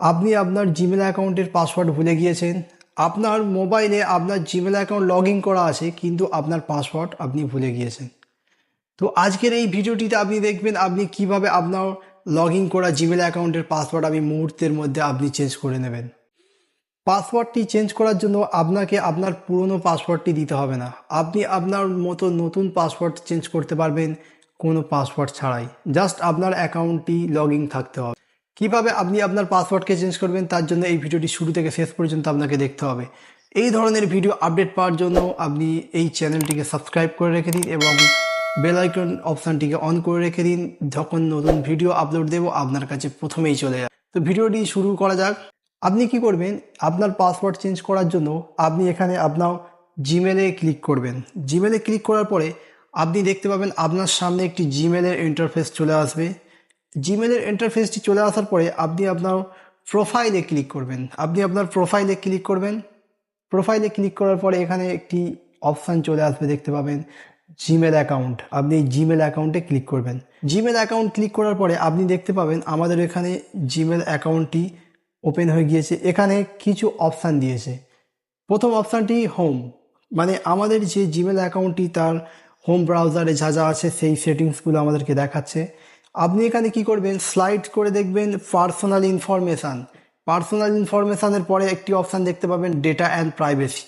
আপনি আপনার জিমেল অ্যাকাউন্টের পাসওয়ার্ড ভুলে গিয়েছেন। আপনার মোবাইলে আপনার জিমেল অ্যাকাউন্ট লগ করা আছে, কিন্তু আপনার পাসওয়ার্ড আপনি ভুলে গিয়েছেন। তো আজকের এই ভিডিওটিতে আপনি দেখবেন আপনি কীভাবে আপনার লগ করা জিমেল অ্যাকাউন্টের পাসওয়ার্ড আপনি মুহূর্তের মধ্যে আপনি চেঞ্জ করে নেবেন। পাসওয়ার্ডটি চেঞ্জ করার জন্য আপনাকে আপনার পুরনো পাসওয়ার্ডটি দিতে হবে না। আপনি আপনার মতো নতুন পাসওয়ার্ড চেঞ্জ করতে পারবেন কোনো পাসওয়ার্ড ছাড়াই। জাস্ট আপনার অ্যাকাউন্টটি লগ থাকতে হবে। কীভাবে আপনি আপনার পাসওয়ার্ডকে চেঞ্জ করবেন, তার জন্য এই ভিডিওটি শুরু থেকে শেষ পর্যন্ত আপনাকে দেখতে হবে। এই ধরনের ভিডিও আপডেট পাওয়ার জন্য আপনি এই চ্যানেলটিকে সাবস্ক্রাইব করে রেখে দিন এবং বেল আইকন অপশানটিকে অন করে রেখে দিন। যখন নতুন ভিডিও আপলোড দেবো, আপনার কাছে প্রথমেই চলে যাবে। তো ভিডিওটি শুরু করা যাক। আপনি কি করবেন? আপনার পাসওয়ার্ড চেঞ্জ করার জন্য আপনি এখানে আপনার জিমেলে ক্লিক করবেন। জিমেলে ক্লিক করার পরে আপনি দেখতে পাবেন আপনার সামনে একটি জিমেলের ইন্টারফেস চলে আসবে। জিমেলের ইন্টারফেসটি চলে আসার পরে আপনি আপনার প্রোফাইলে ক্লিক করবেন। আপনি আপনার প্রোফাইলে ক্লিক করবেন। প্রোফাইলে ক্লিক করার পরে এখানে একটি অপশান চলে আসবে, দেখতে পাবেন জিমেল অ্যাকাউন্ট আপনি জিমেল অ্যাকাউন্টে ক্লিক করবেন। জিমেল অ্যাকাউন্ট ক্লিক করার পরে আপনি দেখতে পাবেন আমাদের এখানে জিমেল অ্যাকাউন্টটি ওপেন হয়ে গিয়েছে। এখানে কিছু অপশান দিয়েছে। প্রথম অপশানটি হোম মানে আমাদের যে জিমেল অ্যাকাউন্টটি তার হোম ব্রাউজারে যা যা আছে, সেই সেটিংসগুলো আমাদেরকে দেখাচ্ছে। আপনি এখানে কি করবেন? স্লাইড করে দেখবেন পার্সোনাল ইনফরমেশান পার্সোনাল ইনফরমেশানের পরে একটি অপশান দেখতে পাবেন ডেটা অ্যান্ড প্রাইভেসি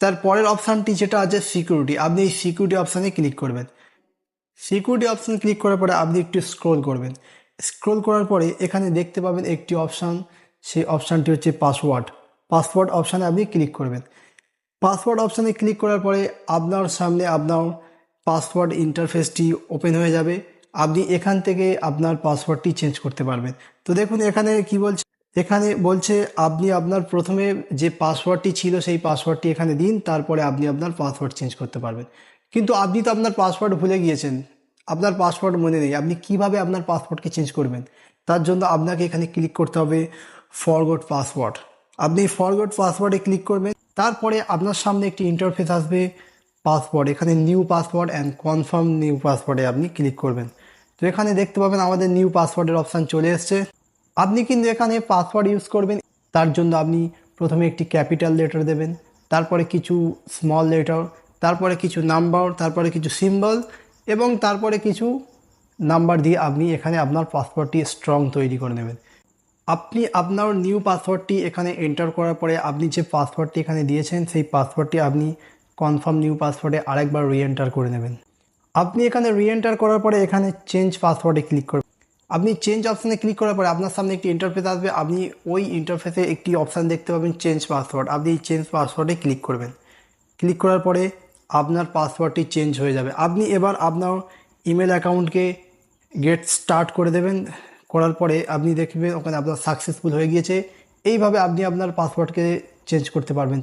তার পরের অপশানটি যেটা আছে সিকিউরিটি আপনি এই সিকিউরিটি অপশানে ক্লিক করবেন। সিকিউরিটি অপশান ক্লিক করার পরে আপনি একটু স্ক্রোল করবেন। স্ক্রোল করার পরে এখানে দেখতে পাবেন একটি অপশান সেই অপশানটি হচ্ছে পাসওয়ার্ড পাসওয়ার্ড অপশানে আপনি ক্লিক করবেন। পাসওয়ার্ড অপশানে ক্লিক করার পরে আপনার সামনে আপনার পাসওয়ার্ড ইন্টারফেসটি ওপেন হয়ে যাবে। আপনি এখান থেকে আপনার পাসওয়ার্ডটি চেঞ্জ করতে পারবেন। তো দেখুন, এখানে কি বলছে? এখানে বলছে, আপনি আপনার প্রথমে যে পাসওয়ার্ডটি ছিল, সেই পাসওয়ার্ডটি এখানে দিন, তারপরে আপনি আপনার পাসওয়ার্ড চেঞ্জ করতে পারবেন। কিন্তু আপনি তো আপনার পাসওয়ার্ড ভুলে গিয়েছেন। আপনার পাসওয়ার্ড মনে নেই। আপনি কীভাবে আপনার পাসওয়ার্ডকে চেঞ্জ করবেন? তার জন্য আপনাকে এখানে ক্লিক করতে হবে, ফরগট পাসওয়ার্ড। আপনি ফরগট পাসওয়ার্ডে ক্লিক করবেন, তারপরে আপনার সামনে একটি ইন্টারফেস আসবে, পাসওয়ার্ড। এখানে new password and confirm new পাসওয়ার্ডে আপনি ক্লিক করবেন। তো এখানে দেখতে পাবেন আমাদের নিউ পাসওয়ার্ডের অপশান চলে এসছে। আপনি কিন্তু এখানে পাসওয়ার্ড ইউজ করবেন, তার জন্য আপনি প্রথমে একটি ক্যাপিটাল লেটার দেবেন, তারপরে কিছু স্মল লেটার তারপরে কিছু নাম্বার তারপরে কিছু সিম্বল এবং তারপরে কিছু নাম্বার দিয়ে আপনি এখানে আপনার পাসওয়ার্ডটি স্ট্রং তৈরি করে নেবেন। আপনি আপনার নিউ পাসওয়ার্ডটি এখানে এন্টার করার পরে আপনি যে পাসওয়ার্ডটি এখানে দিয়েছেন, সেই পাসওয়ার্ডটি আপনি কনফার্ম নিউ পাসওয়ার্ডে আরেকবার রিএন্টার করে নেবেন। আপনি এখানে রিএন্টার করার পরে এখানে চেঞ্জ পাসওয়ার্ডে ক্লিক করবেন। আপনি চেঞ্জ অপশানে ক্লিক করার পরে আপনার সামনে একটি ইন্টারফেস আসবে। আপনি ওই ইন্টারফেসে একটি অপশান দেখতে পাবেন চেঞ্জ পাসওয়ার্ড আপনি এই চেঞ্জ পাসওয়ার্ডে ক্লিক করবেন। ক্লিক করার পরে আপনার পাসওয়ার্ডটি চেঞ্জ হয়ে যাবে। আপনি এবার আপনার ইমেল অ্যাকাউন্টকে গেট স্টার্ট করে দেবেন। করার পরে আপনি দেখবেন ওখানে আপনার সাকসেসফুল হয়ে গিয়েছে। এইভাবে আপনি আপনার পাসওয়ার্ডকে চেঞ্জ করতে পারবেন।